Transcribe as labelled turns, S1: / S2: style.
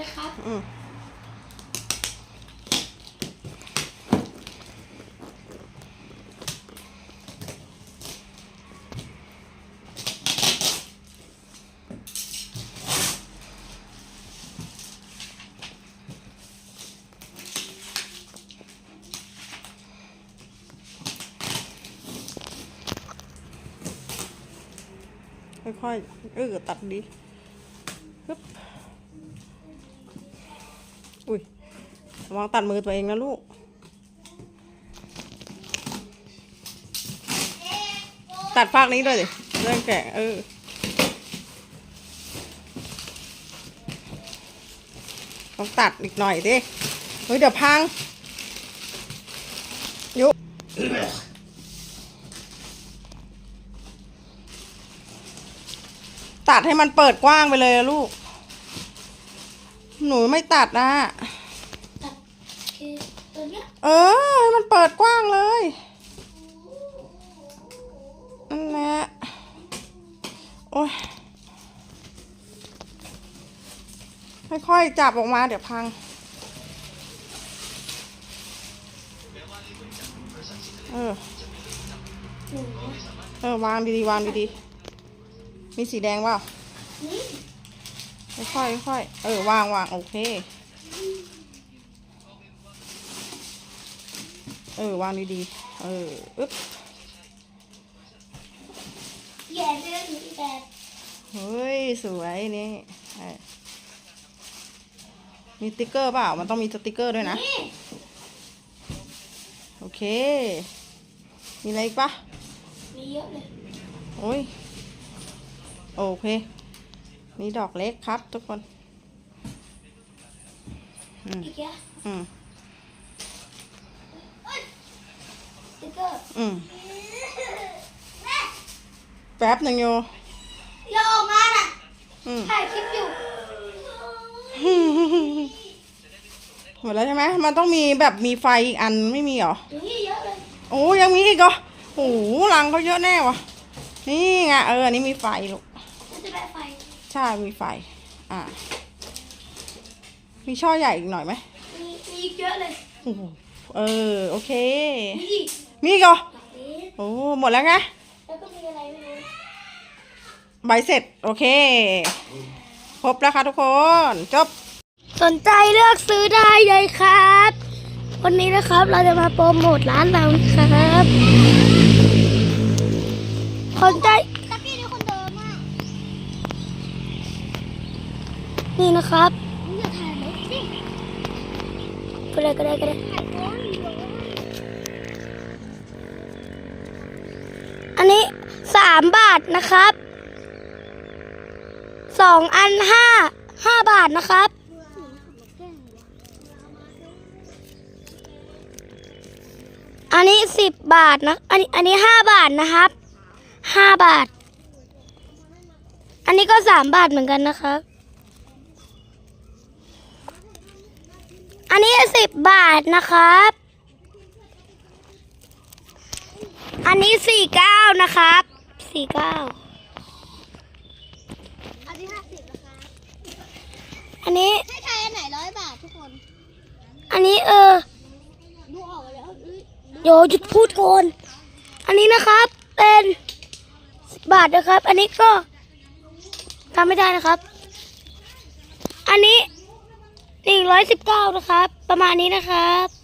S1: นะครับ
S2: อืมค่อยๆเออตัดดีปึ๊บ อุ้ยระวังตัดมือตัวเองนะลูก ตัดฟากนี้ด้วยดิเรื่องแกะเออต้องตัดอีกหน่อยดิเฮ้ยเดี๋ยวพังยุตัดให้มันเปิดกว้างไปเลยลูก หนูไม่ตัดนะ
S1: ตัดคือตัวเนี้ย
S2: เออให้มันเปิดกว้างเลยนั่นแหละโอ้ยค่อยๆจับออกมาเดี๋ยวพัง เออ
S1: หนึ่ง
S2: เออ วางดีๆ วางดีๆ มีสีแดงเปล่า
S1: นี่
S2: ค่อยๆค่อยๆเออวางวางโอเค เออวางดีๆ เอออึ๊บ
S1: แย่เรื่องนี้แบบ
S2: เฮ้ย สวยนี่เออมีสติกเกอร์เปล่า มันต้องมีสติกเกอร์ด้วยนะ
S1: นี่
S2: โอเค มีอะไรอีกปะ
S1: มีเยอะเลย
S2: โอ้ย โอเค มีดอกเล็กครับทุกคน อืม
S1: อีกเยอะ
S2: อืม
S1: สติ๊กเกอร์
S2: อืม
S1: แม่
S2: แป๊บหนึ่งโย
S1: อย่าออกมาน่ะ
S2: อืม
S1: ถ่ายคลิปอยู่
S2: หมดแล้วใช่ไหม มันต้องมีแบบมีไฟอีกอันไม่มีเหรอ
S1: นี่เยอะเลย
S2: โอ้ยังมีอีกเหรอโอ้โหรังเขาเยอะแน่วะนี่ไงเอออันนี้มีไฟลูก
S1: มันจะได้ไฟ
S2: ใช่มีไฟ อ่า มีช่อใหญ่อีกหน่อยไหม
S1: มีมีอีกเยอะเลย
S2: โอ้โหเออ โอเค
S1: มีอีก
S2: มีอีกเหรอ
S1: ดอกนี้
S2: โอ้หมดแล้วไง
S1: แล้วก็มีอะไรไม่รู้
S2: ใบเสร็จ โอเค ครบแล้วค่ะทุกคน จบ
S1: สนใจเลือกซื้อได้เลยครับ วันนี้นะครับเราจะมาโปรโมทร้านเรานะครับ สนใจตะกี้นี่คนเดิมอะ นี่นะครับอย่าถ่ายรถสิก็ได้ก็ได้ก็ได้อันนี้สามบาทนะครับสองอันห้าห้าบาทนะครับอันนี้สิบบาทนะ อันนี้อันนี้ห้าบาทนะครับห้าบาท อันนี้ก็สามบาทเหมือนกันนะครับ นนี้สิบบาทนะครับ อันนี้สี่เก้านะครับสี่เก้า
S3: อันที่ห้าสิบนะคะ
S1: อันนี้
S3: ให้ทายอันไหนร้อยบาททุกคน
S1: อันนี้เออ
S3: ดูออกแล้วเอ้ย
S1: เดี๋ยวหยุดพูดก่อนอันนี้นะครับเป็นสิบบาทนะครับ อันนี้ก็ทำไม่ได้นะครับ อันนี้ หนึ่งร้อยสิบเก้านะครับ ประมาณนี้นะครับ